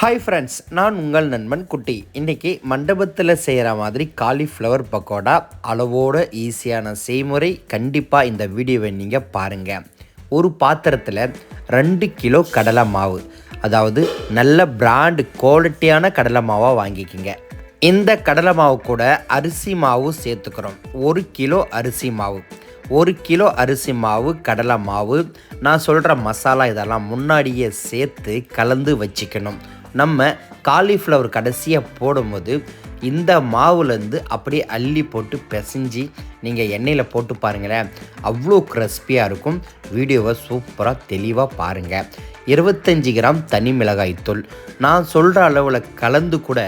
Hi friends நான் உங்கள் நண்பன் குட்டி. இன்றைக்கி மண்டபத்தில் செய்கிற மாதிரி காலிஃப்ளவர் பக்கோடா அளவோட ஈஸியான செய்முறை கண்டிப்பாக இந்த வீடியோவை நீங்கள் பாருங்கள் ஒரு பாத்திரத்தில் ரெண்டு கிலோ கடலை மாவு அதாவது நல்ல பிராண்டு குவாலிட்டியான கடலை மாவாக வாங்கிக்கிங்க. இந்த கடலை மாவு கூட அரிசி மாவு சேர்த்துக்கிறோம். ஒரு கிலோ அரிசி மாவு. ஒரு கிலோ அரிசி மாவு கடலை மாவு நான் சொல்கிற மசாலா இதெல்லாம் முன்னாடியே சேர்த்து கலந்து வச்சுக்கணும். நம்ம காலிஃப்ளவர் கடைசியாக போடும்போது இந்த மாவுலேருந்து அப்படியே அள்ளி போட்டு பிசைஞ்சு நீங்கள் எண்ணெயில் போட்டு பாருங்களேன். அவ்வளோ கிறிஸ்பியாக இருக்கும். வீடியோவை சூப்பராக தெளிவாக பாருங்கள் இருபத்தஞ்சி கிராம் தனி மிளகாய் தூள். நான் சொல்கிற அளவில் கலந்து கூட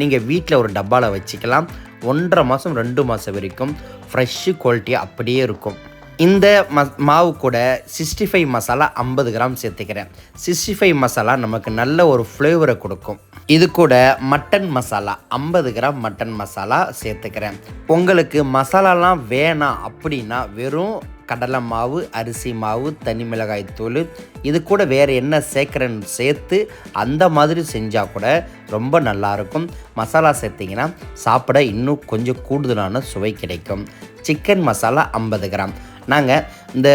நீங்கள் வீட்டில் ஒரு டப்பாவில் வச்சுக்கலாம். ஒன்றரை மாதம் ரெண்டு மாதம் வரைக்கும் ஃப்ரெஷ்ஷு குவாலிட்டியாக அப்படியே இருக்கும். இந்த ம மாவு கூட சிக்ஸ்டி ஃபைவ் மசாலா ஐம்பது கிராம் சேர்த்துக்கிறேன். சிக்ஸ்டி ஃபைவ் மசாலா நமக்கு நல்ல ஒரு ஃப்ளேவரை கொடுக்கும். இது கூட மட்டன் மசாலா ஐம்பது கிராம் மட்டன் மசாலா சேர்த்துக்கிறேன். உங்களுக்கு மசாலாலாம் வேணாம் அப்படின்னா வெறும் கடலை மாவு அரிசி மாவு தனி மிளகாய் தூள் இது கூட வேறு என்ன சேர்க்குறேன்னு சேர்த்து அந்த மாதிரி செஞ்சால் கூட ரொம்ப நல்லாயிருக்கும் மசாலா சேர்த்திங்கன்னா சாப்பிட இன்னும் கொஞ்சம் கூடுதலான சுவை கிடைக்கும். சிக்கன் மசாலா ஐம்பது கிராம். நாங்கள் இந்த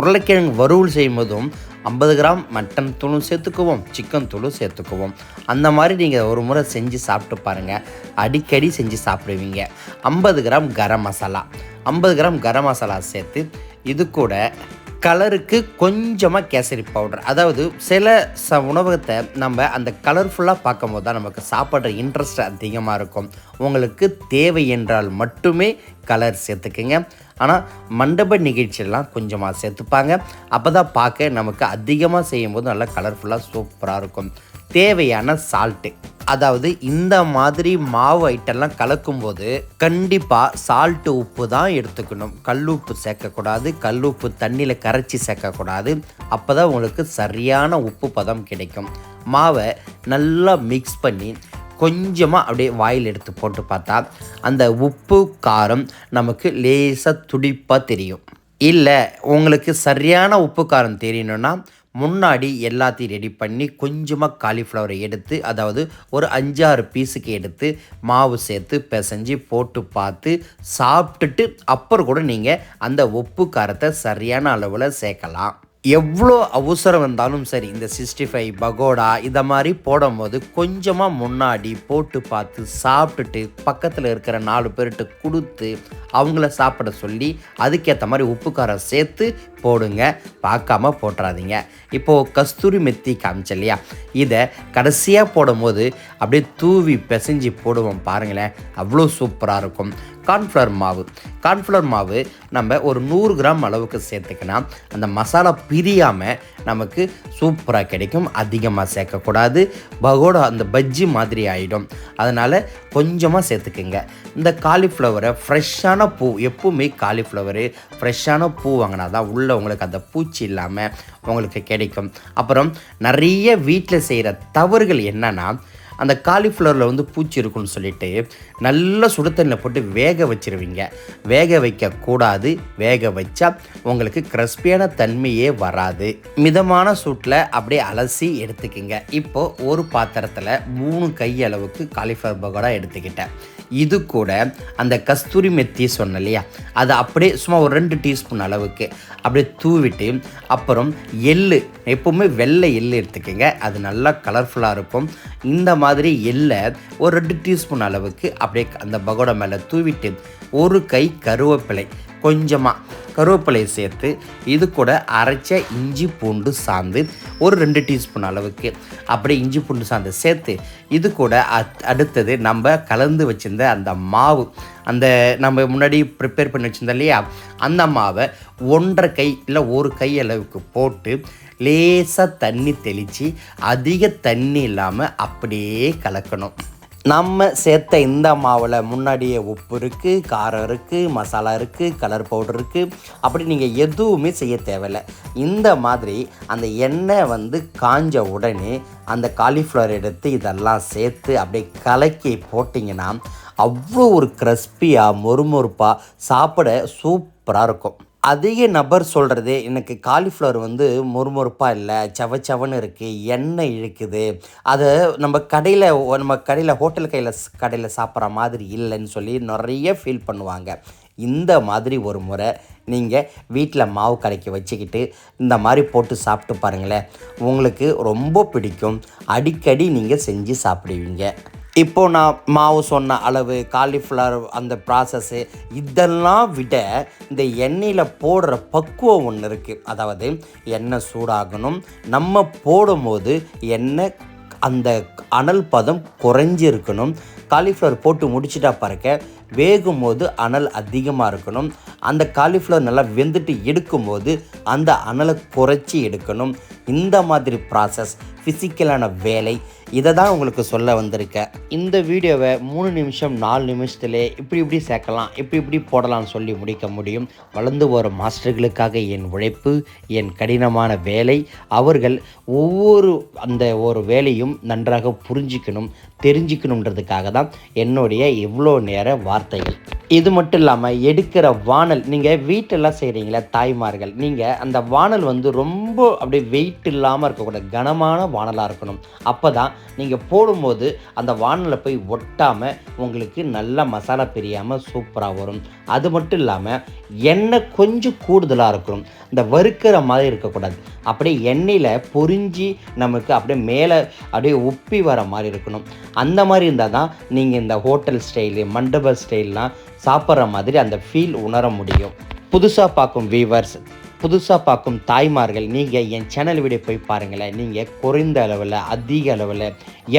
உருளைக்கிழங்கு வறுவல் செய்யும்போதும் ஐம்பது கிராம் மட்டன் தூளும் சேர்த்துக்குவோம் சிக்கன் தூளும் சேர்த்துக்குவோம். அந்த மாதிரி நீங்கள் ஒரு முறை செஞ்சு சாப்பிட்டு பாருங்கள் அடிக்கடி செஞ்சு சாப்பிடுவீங்க. ஐம்பது கிராம் கரம் மசாலா. ஐம்பது கிராம் கரம் மசாலா சேர்த்து இது கூட கலருக்கு கொஞ்சமாக கேசரி பவுடர். அதாவது சில ச உணவகத்தை நம்ம அந்த கலர்ஃபுல்லாக பார்க்கும் போது தான் நமக்கு சாப்பிட்ற இன்ட்ரெஸ்ட் அதிகமாக இருக்கும். உங்களுக்கு தேவை என்றால் மட்டுமே கலர் சேர்த்துக்குங்க. ஆனால் மண்டப நிகழ்ச்சியெல்லாம் கொஞ்சமாக சேர்த்துப்பாங்க. அப்போ தான் பார்க்க நமக்கு அதிகமாக செய்யும்போது நல்லா கலர்ஃபுல்லாக சூப்பராக இருக்கும். தேவையான சால்ட்டு அதாவது இந்த மாதிரி மாவு ஐட்டம்லாம் கலக்கும்போது கண்டிப்பாக சால்ட்டு உப்பு தான் எடுத்துக்கணும். கல்லுப்பு சேர்க்கக்கூடாது. கல்லுப்பு தண்ணியில் கரைச்சி சேர்க்கக்கூடாது. அப்போ தான் உங்களுக்கு சரியான உப்பு பதம் கிடைக்கும். மாவை நல்லா மிக்ஸ் பண்ணி கொஞ்சமாக அப்படியே வாயில் எடுத்து போட்டு பார்த்தா அந்த உப்பு காரம் நமக்கு லேசாக துடிப்பாக தெரியும். இல்லை உங்களுக்கு சரியான உப்பு காரம் தெரியணும்னா முன்னாடி எல்லாத்தையும் ரெடி பண்ணி கொஞ்சமாக காலிஃப்ளவரை எடுத்து அதாவது ஒரு அஞ்சாறு பீஸுக்கு எடுத்து மாவு சேர்த்து பிசைஞ்சு போட்டு பார்த்து சாப்பிட்டுட்டு அப்புறம் கூட நீங்கள் அந்த உப்பு காரத்தை சரியான அளவில் சேர்க்கலாம். எவ்வளோ அவசரம் வந்தாலும் சரி இந்த சிக்ஸ்டி ஃபைவ் பகோடா இதை மாதிரி போடும்போது கொஞ்சமாக முன்னாடி போட்டு பார்த்து சாப்பிட்டுட்டு பக்கத்தில் இருக்கிற நாலு பேர்கிட்ட கொடுத்து அவங்கள சாப்பிட சொல்லி அதுக்கேற்ற மாதிரி உப்பு காரம் சேர்த்து போடுங்க. பார்க்காம போட்டுறாதீங்க. இப்போது கஸ்தூரி மெத்தி காமிச்ச இல்லையா? இதை கடைசியாக போடும்போது அப்படியே தூவி பிசைஞ்சு போடுவோம் பாருங்களேன். அவ்வளோ சூப்பராக இருக்கும். கார்ன்ஃப்ளவர் மாவு. கார்ன்ஃப்ளவர் மாவு நம்ம ஒரு நூறு கிராம் அளவுக்கு சேர்த்துக்கினா அந்த மசாலா பிரியாமல் நமக்கு சூப்பராக கிடைக்கும். அதிகமாக சேர்க்கக்கூடாது. பகோடா அந்த பஜ்ஜி மாதிரி ஆகிடும் அதனால் கொஞ்சமாக சேர்த்துக்குங்க. இந்த காலிஃப்ளவரை ஃப்ரெஷ்ஷான பூ எப்பவுமே காலிஃப்ளவரு ஃப்ரெஷ்ஷான பூ வாங்கினா தான் உள்ளே உங்களுக்கு அந்த பூச்சி இல்லாமல் உங்களுக்கு கிடைக்கும். அப்புறம் நிறைய வீட்டில் செய்கிற தவறுகள் என்னென்னா அந்த காலிஃப்ளவரில் வந்து பூச்சி இருக்குன்னு சொல்லிட்டு நல்லா சுடுத்தண்ணில் போட்டு வேக வச்சிருவீங்க. வேக வைக்கக்கூடாது வேக வச்சா உங்களுக்கு கிறிஸ்பியான தன்மையே வராது. மிதமான சூட்டில் அப்படியே அலசி எடுத்துக்கிங்க. இப்போது ஒரு பாத்திரத்தில் மூணு கை அளவுக்கு காலிஃப்ளவர் பகோடா எடுத்துக்கிட்டேன். இது கூட அந்த கஸ்தூரி மெத்தி சொன்ன இல்லையா? அதை அப்படியே சும்மா ஒரு ரெண்டு டீஸ்பூன் அளவுக்கு அப்படியே தூவிட்டு அப்புறம் எள்ளு எப்போவுமே வெள்ளை எள்ளு எடுத்துக்கோங்க. அது நல்லா கலர்ஃபுல்லாக இருக்கும். இந்த மாதிரி எள்ளை ஒரு ரெண்டு டீஸ்பூன் அளவுக்கு அப்படியே அந்த பகோடா மேலே தூவிட்டு ஒரு கை கருவேப்பிலை கொஞ்சமாக கருவேப்பிலையை சேர்த்து இது கூட அரைச்ச இஞ்சி பூண்டு சாந்து ஒரு ரெண்டு டீஸ்பூன் அளவுக்கு அப்படியே இஞ்சி பூண்டு சாந்து சேர்த்து இது கூட அடுத்தது நம்ம கலந்து வச்சுருந்த அந்த மாவு அந்த நம்ம முன்னாடி ப்ரிப்பேர் பண்ணி வச்சுருந்தோம் இல்லையா? அந்த மாவை ஒன்றரை கை இல்லை ஒரு கை அளவுக்கு போட்டு லேசாக தண்ணி தெளித்து அதிக தண்ணி இல்லாமல் அப்படியே கலக்கணும். நம்ம சேர்த்த இந்த மாவில் முன்னாடியே உப்பு இருக்குது காரம் இருக்குது மசாலா இருக்குது கலர் பவுடர் இருக்குது அப்படி நீங்கள் எதுவுமே செய்ய தேவையில்லை. இந்த மாதிரி அந்த எண்ணெய் வந்து காஞ்ச உடனே அந்த காலிஃப்ளவர் எடுத்து இதெல்லாம் சேர்த்து அப்படியே கலக்கி போட்டிங்கன்னா அவ்வளோ ஒரு கிறிஸ்பியாக மொறுமொறுப்பாக சாப்பிட சூப்பராக இருக்கும். அதிக நபர் சொல்கிறது எனக்கு காலிஃப்ளவர் வந்து மொறுமொறுப்பாக இல்லை செவ செவன்னு இருக்குது எண்ணெய் இழுக்குது. அதை நம்ம கடையில் நம்ம கடையில் ஹோட்டல் கையில் கடையில் சாப்பிட்ற மாதிரி இல்லைன்னு சொல்லி நிறைய ஃபீல் பண்ணுவாங்க. இந்த மாதிரி ஒரு முறை நீங்கள் வீட்டில் மாவு கலக்கி வச்சுக்கிட்டு இந்த மாதிரி போட்டு சாப்பிட்டு பாருங்களேன். உங்களுக்கு ரொம்ப பிடிக்கும். அடிக்கடி நீங்கள் செஞ்சு சாப்பிடுவீங்க. இப்போ நான் மாவு சொன்ன அளவு காலிஃப்ளவர் அந்த ப்ராசஸ்ஸு இதெல்லாம் விட இந்த எண்ணெயில் போடுற பக்குவம் ஒன்று இருக்குது அதாவது எண்ணெய் சூடாகணும். நம்ம போடும்போது எண்ணெய் அந்த அனல் பதம் குறைஞ்சிருக்கணும். காலிஃப்ளவர் போட்டு முடிச்சிட்டா பாருங்க வேகும் போது அனல் அதிகமாக இருக்கணும். அந்த காலிஃப்ளவர் நல்லா வெந்துட்டு எடுக்கும்போது அந்த அனலை குறைச்சி எடுக்கணும். இந்த மாதிரி ப்ராசஸ் ஃபிசிக்கலான வேலை இதை தான் உங்களுக்கு சொல்ல வந்திருக்கேன் இந்த வீடியோவை மூணு நிமிஷம் நாலு நிமிஷத்துலே இப்படி இப்படி சேர்க்கலாம் இப்படி இப்படி போடலாம்னு சொல்லி முடிக்க முடியும். வளர்ந்து வரும் மாஸ்டர்களுக்காக என் உழைப்பு என் கடினமான வேலை அவர்கள் ஒவ்வொரு அந்த ஒரு வேலையும் நன்றாக புரிஞ்சிக்கணும் தெரிஞ்சுக்கணுன்றதுக்காக தான் என்னுடைய இவ்வளோ நேர வார்த்தைகள். இது மட்டும் இல்லாமல் எடுக்கிற வானல் நீங்கள் வீட்டெல்லாம் செய்கிறீங்களே தாய்மார்கள் நீங்கள் அந்த வானல் வந்து ரொம்ப அப்படியே வெயிட் இல்லாமல் இருக்கக்கூடாது கனமான வானலாக இருக்கணும். அப்போ தான் நீங்கள் போடும்போது அந்த வானலை போய் ஒட்டாமல் உங்களுக்கு நல்லா மசாலா பிரியாமல் சூப்பராக வரும். அது மட்டும் இல்லாமல் எண்ணெய் கொஞ்சம் கூடுதலாக இருக்கணும். இந்த வறுக்கிற மாதிரி இருக்கக்கூடாது. அப்படியே எண்ணெயில் பொறிஞ்சி நமக்கு அப்படியே மேலே அப்படியே உப்பி வர மாதிரி இருக்கணும். அந்த மாதிரி இருந்தால் தான் நீங்கள் இந்த ஹோட்டல் ஸ்டைலு மண்டப ஸ்டைல்லாம் சாப்பிட்ற மாதிரி அந்த ஃபீல் உணர முடியும். புதுசாக பார்க்கும் வீவர்ஸ் புதுசாக பார்க்கும் தாய்மார்கள் நீங்கள் என் சேனல் வீடியோ போய் பாருங்களேன். நீங்கள் குறைந்த அளவில் அதிக அளவில்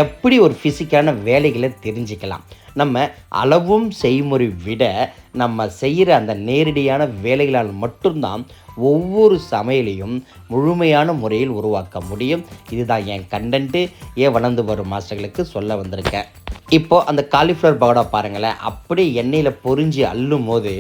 எப்படி ஒரு ஃபிசிக்கான வேலைகளை தெரிஞ்சுக்கலாம். நம்ம அளவும் செய்முறை விட நம்ம செய்கிற அந்த நேரடியான வேலைகளால் மட்டும்தான் ஒவ்வொரு சமையலையும் முழுமையான முறையில் உருவாக்க முடியும். இதுதான் என் கண்டென்ட்டு ஏன் வளர்ந்து வரும் மாஸ்டர்களுக்கு சொல்ல வந்திருக்கேன். இப்போது அந்த காலிஃப்ளவர் பகோடா பாருங்களேன். அப்படியே எண்ணெயில் பொறிஞ்சு அள்ளும் போது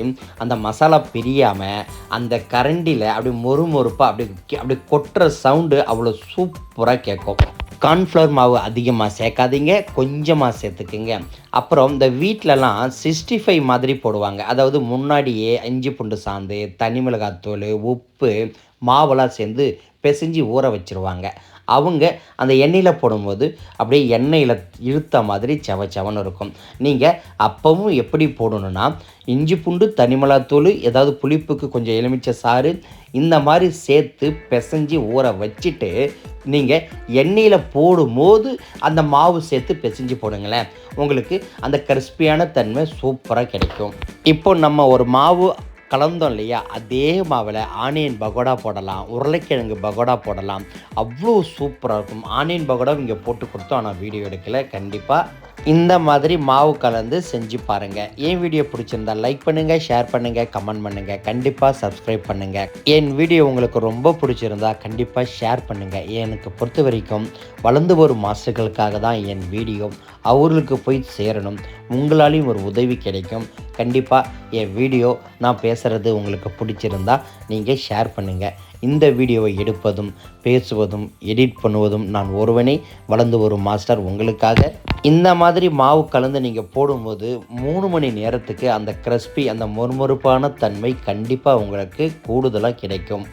அந்த மசாலா பிரியாமல் அந்த கரண்டியில் அப்படி மொறு மொறுப்பாக அப்படி அப்படி கொட்டுற சவுண்டு அவ்வளோ சூப்பராக கேட்கும் கார்ன்ஃப்ளவர் மாவு அதிகமாக சேர்க்காதீங்க கொஞ்சமாக சேர்த்துக்குங்க. அப்புறம் இந்த வீட்டிலலாம் சிக்ஸ்டி ஃபைவ் மாதிரி போடுவாங்க. அதாவது முன்னாடியே இஞ்சி பூண்டு சாந்து தனி மிளகாத்தூள் உப்பு மாவெல்லாம் சேர்ந்து பிசைஞ்சு ஊற வச்சுருவாங்க. அவங்க அந்த எண்ணெயில் போடும்போது அப்படியே எண்ணெயில் இழுத்த மாதிரி செவ செவன்னு இருக்கும். நீங்கள் அப்பவும் எப்படி போடணும்னா இஞ்சி பூண்டு தனிமிளகாத்தூள் ஏதாவது புளிப்புக்கு கொஞ்சம் எலுமிச்சை சாறு இந்த மாதிரி சேர்த்து பிசைஞ்சு ஊற வச்சுட்டு நீங்கள் எண்ணெயில் போடும்போது அந்த மாவு சேர்த்து பிசைஞ்சு போடுங்களேன். உங்களுக்கு அந்த கிறிஸ்பியான தன்மை சூப்பராக கிடைக்கும். இப்போ நம்ம ஒரு மாவு கலந்தோம் இல்லையா? அதே மாவில் ஆனியன் பகோடா போடலாம் உருளைக்கிழங்கு பகோடா போடலாம். அவ்வளோ சூப்பராக இருக்கும். ஆனியன் பகோடா இங்கே போட்டு கொடுத்தோம். ஆனால் வீடியோ எடுக்கல. கண்டிப்பாக இந்த மாதிரி மாவு கலந்து செஞ்சு பாருங்கள் என் வீடியோ பிடிச்சிருந்தா லைக் பண்ணுங்கள் ஷேர் பண்ணுங்கள் கமெண்ட் பண்ணுங்கள் கண்டிப்பாக சப்ஸ்கிரைப் பண்ணுங்கள் என் வீடியோ உங்களுக்கு ரொம்ப பிடிச்சிருந்தா கண்டிப்பாக ஷேர் பண்ணுங்கள் எனக்கு பொறுத்த வரைக்கும் வளர்ந்து வரும் மாஸ்டர்களுக்காக தான் என் வீடியோ அவர்களுக்கு போய் சேரணும். உங்களாலையும் ஒரு உதவி கிடைக்கும். கண்டிப்பாக என் வீடியோ நான் பேசுகிறது உங்களுக்கு பிடிச்சிருந்தா நீங்கள் ஷேர் பண்ணுங்கள் இந்த வீடியோவை எடுப்பதும் பேசுவதும் எடிட் பண்ணுவதும் நான் ஒருவனே வளர்ந்து வரும் மாஸ்டர் உங்களுக்காக. இந்த மாதிரி மாவு கலந்து நீங்கள் போடும்போது மூணு மணி நேரத்துக்கு அந்த கிறிஸ்பி அந்த மொறுமொறுப்பான தன்மை கண்டிப்பாக உங்களுக்கு கூடுதலாக கிடைக்கும்.